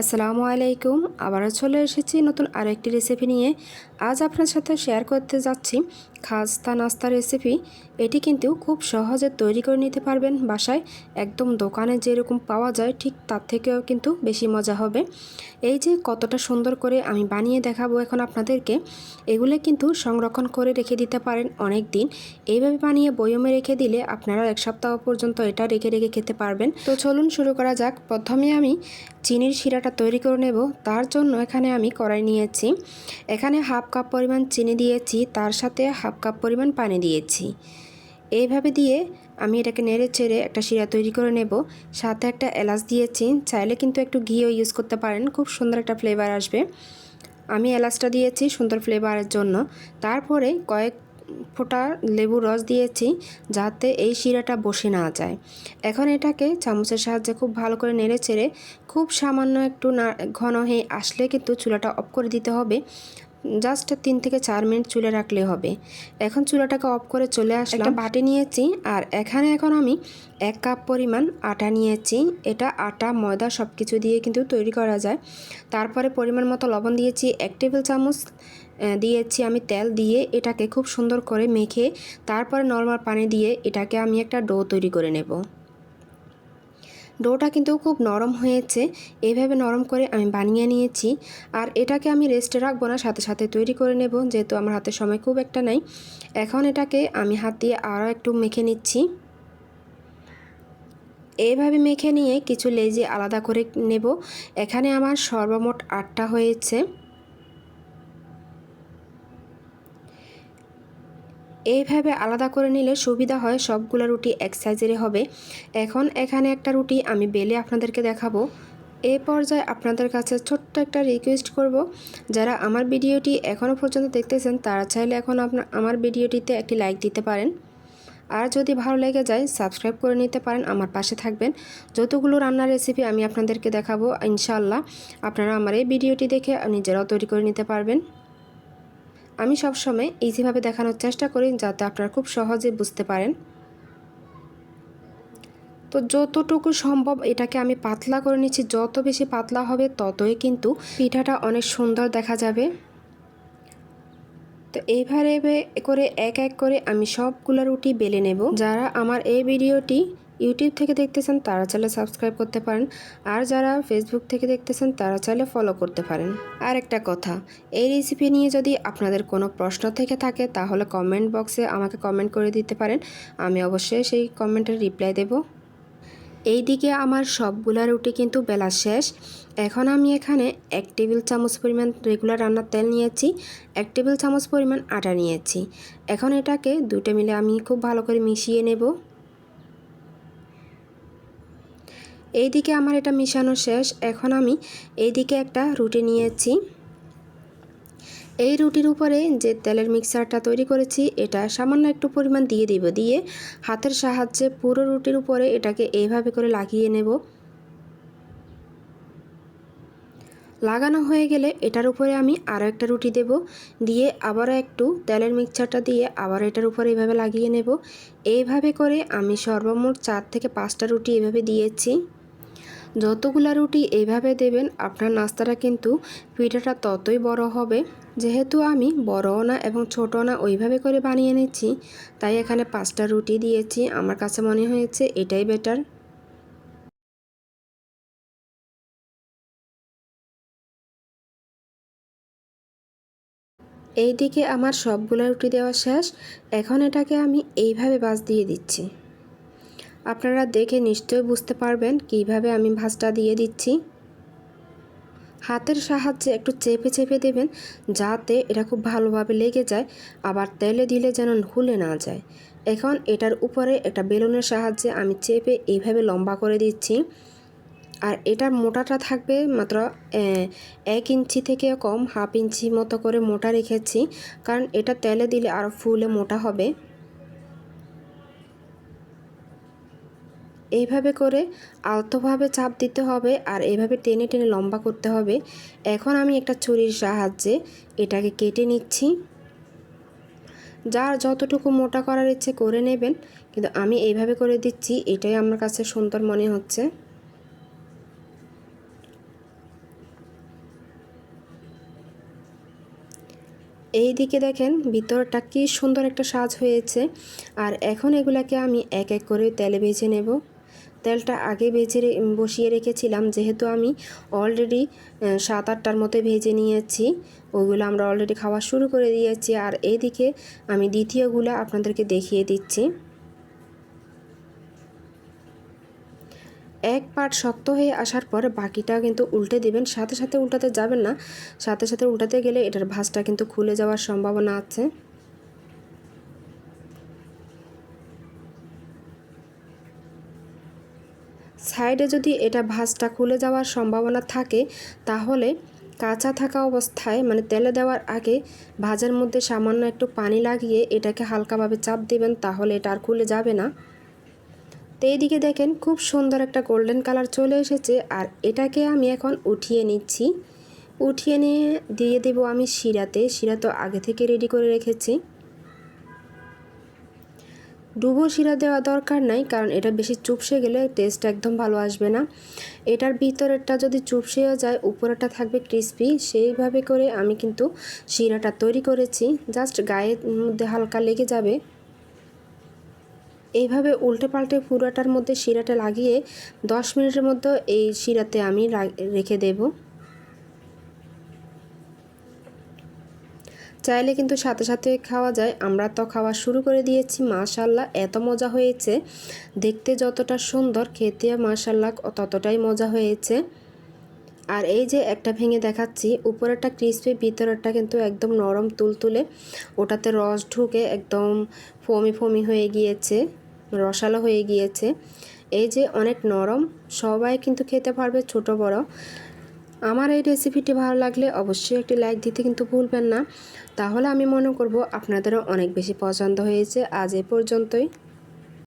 আসসালামু আলাইকুম, আবারও চলে এসেছি নতুন আরেকটি রেসিপি নিয়ে। আজ আপনার সাথে শেয়ার করতে যাচ্ছি খাস্তা নাস্তা রেসিপি এটি কিন্তু খুব সহজে তৈরি করে নিতে পারবেন বাসায়। একদম দোকানে যেরকম পাওয়া যায়, ঠিক তার থেকেও কিন্তু বেশি মজা হবে। এই যে কতটা সুন্দর করে আমি বানিয়ে দেখাবো এখন আপনাদেরকে, এগুলো কিন্তু সংরক্ষণ করে রেখে দিতে পারেন অনেক দিন এইভাবে বানিয়ে বয়মে রেখে দিলে আপনারা এক সপ্তাহ পর্যন্ত এটা রেখে রেখে খেতে পারবেন। তো চলুন শুরু করা যাক। প্রথমে আমি চিনির শিরাটা তৈরি করে নেব। তার জন্য এখানে আমি কড়াই নিয়েছি। এখানে হাফ কাপ পরিমাণ চিনি দিয়েছি। তার সাথে হাফ কাপ পরিমাণ পানি দিয়েছি। এইভাবে দিয়ে আমি এটাকে নেড়ে চেড়ে একটা শিরা তৈরি করে নেব। সাথে একটা এলাচ দিয়েছি। চাইলে কিন্তু একটু ঘিও ইউজ করতে পারেন। খুব সুন্দর একটা ফ্লেভার আসবে। আমি এলাচটা দিয়েছি সুন্দর ফ্লেভারের জন্য। তারপরে কয়েক ফোঁটা লেবু রস দিয়েছি যাতে এই শিরাটা বসে না যায়। এখন এটাকে চামচের সাহায্যে খুব ভালো করে নেড়ে চেড়ে খুব সামান্য একটু না ঘন হয়ে আসলে কিন্তু চুলাটা অফ করে দিতে হবে। জাস্ট তিন থেকে চার মিনিট চুলে রাখলে হবে। এখন চুলাটাকে অফ করে চলে আসলাম। একটা বাটি নিয়েছি আর এখানে এখন আমি এক কাপ পরিমাণ আটা নিয়েছি। এটা আটা, ময়দা সব কিছু দিয়ে কিন্তু তৈরি করা যায়। তারপরে পরিমাণ মতো লবণ দিয়েছি, এক টেবিল চামচ দিয়েছি আমি তেল দিয়ে এটাকে খুব সুন্দর করে মেখে, তারপরে নর্মাল পানি দিয়ে এটাকে আমি একটা ডো তৈরি করে নেব। ডোটা কিন্তু খুব নরম হয়েছে। এইভাবে নরম করে আমি বানিয়ে নিয়েছি। আর এটাকে আমি রেস্টে রাখব না, সাথে সাথে তৈরি করে নেব, যেহেতু আমার হাতে সময় খুব একটা নাই। এখন এটাকে আমি হাত দিয়ে আরও একটু মেখে নিচ্ছি। এইভাবে মেখে নিয়ে কিছু লেজি আলাদা করে নেব। এখানে আমার সর্বমোট আটটা হয়েছে। এইভাবে আলাদা করে নিলে সুবিধা হয়, সবগুলো রুটি এক সাইজেরই হবে। এখন এখানে একটা রুটি আমি বেলে আপনাদেরকে দেখাবো। এ পর্যায়ে আপনাদের কাছে ছোট্ট একটা রিকোয়েস্ট করব। যারা আমার ভিডিওটি এখনও পর্যন্ত দেখতেছেন, তারা চাইলে এখন আপনার আমার ভিডিওটিতে একটি লাইক দিতে পারেন। আর যদি ভালো লেগে যায় সাবস্ক্রাইব করে নিতে পারেন, আমার পাশে থাকবেন। যতগুলো রান্নার রেসিপি আমি আপনাদেরকে দেখাবো ইনশাল্লাহ আপনারা আমার এই ভিডিওটি দেখে নিজেরাও তৈরি করে নিতে পারবেন। আমি সবসময় ইজিভাবে দেখানোর চেষ্টা করি যাতে আপনারা খুব সহজে বুঝতে পারেন। তো যতটুকু সম্ভব এটাকে আমি পাতলা করে নিচ্ছি। যত বেশি পাতলা হবে ততই কিন্তু পিঠাটা অনেক সুন্দর দেখা যাবে। তো এইভাবে করে এক এক করে আমি সবগুলো রুটি বেলে নেব। যারা আমার এই ভিডিওটি ইউটিউব থেকে দেখতেছেন তারা চাইলে সাবস্ক্রাইব করতে পারেন। আর যারা ফেসবুক থেকে দেখতেছেন তারা চাইলে ফলো করতে পারেন। আর একটা কথা, এই রেসিপি নিয়ে যদি আপনাদের কোনো প্রশ্ন থেকে থাকে, তাহলে কমেন্ট বক্সে আমাকে কমেন্ট করে দিতে পারেন। আমি অবশ্যই সেই কমেন্টের রিপ্লাই দেব। এই দিকে আমার সবগুলা রুটি কিন্তু বেলা শেষ। এখন আমি এখানে এক টেবিল চামচ পরিমাণ রেগুলার রান্নার তেল নিয়েছি, এক টেবিল চামচ পরিমাণ আটা নিয়েছি। এখন এটাকে দুটো মিলে আমি খুব ভালো করে মিশিয়ে নেব। এইদিকে আমার এটা মিশানো শেষ, এখন আমি এইদিকে একটা রুটি নিয়েছি। এই রুটির উপরে যে তেলের মিক্সারটা তৈরি করেছি, এটা সামান্য একটু পরিমাণ দিয়ে দিব, দিয়ে হাতের সাহায্যে পুরো রুটির উপরে এটাকে এইভাবে করে লাগিয়ে নেব। লাগানো হয়ে গেলে এটার উপরে আমি আরও একটা রুটি দেব, দিয়ে আবারও একটু তেলের মিক্সারটা দিয়ে আবার এটার উপরে এভাবে লাগিয়ে নেব। এইভাবে করে আমি সর্বমোট চার থেকে পাঁচটা রুটি এভাবে দিয়েছি। যতগুলা রুটি এইভাবে দেবেন, আপনার নাস্তাটা কিন্তু পিঠাটা ততই বড় হবে। যেহেতু আমি বড়ও না এবং ছোটো না, ওইভাবে করে বানিয়ে নিচ্ছি। তাই এখানে পাঁচটা রুটি দিয়েছি, আমার কাছে মনে হয়েছে এটাই বেটার। এইদিকে আমার সবগুলো রুটি দেওয়া শেষ, এখন এটাকে আমি এইভাবে বাস দিয়ে দিচ্ছি। আপনারা দেখে নিশ্চয়ই বুঝতে পারবেন কীভাবে আমি ভাজটা দিয়ে দিচ্ছি। হাতের সাহায্যে একটু চেপে চেপে দেবেন যাতে এটা খুব ভালোভাবে লেগে যায়, আবার তেলে দিলে যেন খুলে না যায়। এখন এটার উপরে একটা বেলুনের সাহায্যে আমি চেপে এইভাবে লম্বা করে দিচ্ছি। আর এটার মোটাটা থাকবে মাত্র এক ইঞ্চি থেকে কম, হাফ ইঞ্চি মতো করে মোটা রেখেছি, কারণ এটা তেলে দিলে আরও ফুলে মোটা হবে। এইভাবে করে আলতোভাবে চাপ দিতে হবে আর এইভাবে টেনে টেনে লম্বা করতে হবে। এখন আমি একটা ছুরির সাহায্যে এটাকে কেটে নিচ্ছি। যার যতটুকু মোটা করার ইচ্ছে করে নেবেন, কিন্তু আমি এইভাবে করে দিচ্ছি, এটাই আমার কাছে সুন্দর মনে হচ্ছে। এই দিকে দেখেন, ভিতরটা কি সুন্দর একটা সাজ হয়েছে। আর এখন এগুলাকে আমি এক এক করে তেলে ভেজে নেব। তেলটা আগে ভেজে বসিয়ে রেখেছিলাম। যেহেতু আমি অলরেডি সাত আটটার মতো ভেজে নিয়েছি, ওইগুলো আমরা অলরেডি খাওয়া শুরু করে দিয়েছি। আর এইদিকে আমি দ্বিতীয়গুলো আপনাদেরকে দেখিয়ে দিচ্ছি। এক পাট শক্ত হয়ে আসার পর বাকিটা কিন্তু উল্টে দিবেন। সাথে সাথে উল্টাতে যাবেন না। সাথে সাথে উল্টাতে গেলে এটার ভাঁজটা কিন্তু খুলে যাওয়ার সম্ভাবনা আছে। সাইডে যদি এটা ভাঁজটা খুলে যাওয়ার সম্ভাবনা থাকে, তাহলে কাঁচা থাকা অবস্থায় মানে তেলে দেওয়ার আগে ভাজার মধ্যে সামান্য একটু পানি লাগিয়ে এটাকে হালকাভাবে চাপ দেবেন, তাহলে এটা আর খুলে যাবে না। তো এইদিকে দেখেন খুব সুন্দর একটা গোল্ডেন কালার চলে এসেছে, আর এটাকে আমি এখন উঠিয়ে নিচ্ছি। উঠিয়ে নিয়ে দিয়ে দেবো আমি শিরাতে, শিরা তো আগে থেকে রেডি করে রেখেছি। ডুবো শিরা দেওয়া দরকার নাই, কারণ এটা বেশি চুপসে গেলে টেস্ট একদম ভালো আসবে না। এটার ভিতরেরটা যদি চুপসেও যায়, উপরেরটা থাকবে ক্রিসপি সেইভাবে করে আমি কিন্তু শিরাটা তৈরি করেছি। জাস্ট গায়ের মধ্যে হালকা লেগে যাবে। এইভাবে উল্টে পাল্টে পুরোটার মধ্যে শিরাটা লাগিয়ে দশ মিনিটের মধ্যে এই শিরাতে আমি রেখে দেব। চাইলে কিন্তু সাথে সাথে খাওয়া যায়। আমরা তো খাওয়া শুরু করে দিয়েছি মাশাল্লাহ এত মজা হয়েছে। দেখতে যতটা সুন্দর, খেতে মাশাল্লাহ ততটাই মজা হয়েছে। আর এই যে একটা ভেঙে দেখাচ্ছি, উপরেরটা ক্রিসপি ভিতরেরটা কিন্তু একদম নরম, তুলতুলে। ওটাতে রস ঢুকে একদম ফমি ফমি হয়ে গিয়েছে, রসালো হয়ে গিয়েছে। এই যে অনেক নরম, সবাই কিন্তু খেতে পারবে ছোট বড়। আমার এই রেসিপিটি ভালো লাগলে অবশ্যই একটি লাইক দিতে কিন্তু ভুলবেন না। তাহলে আমি মনে করব আপনাদেরও অনেক বেশি পছন্দ হয়েছে। আজ এ পর্যন্তই।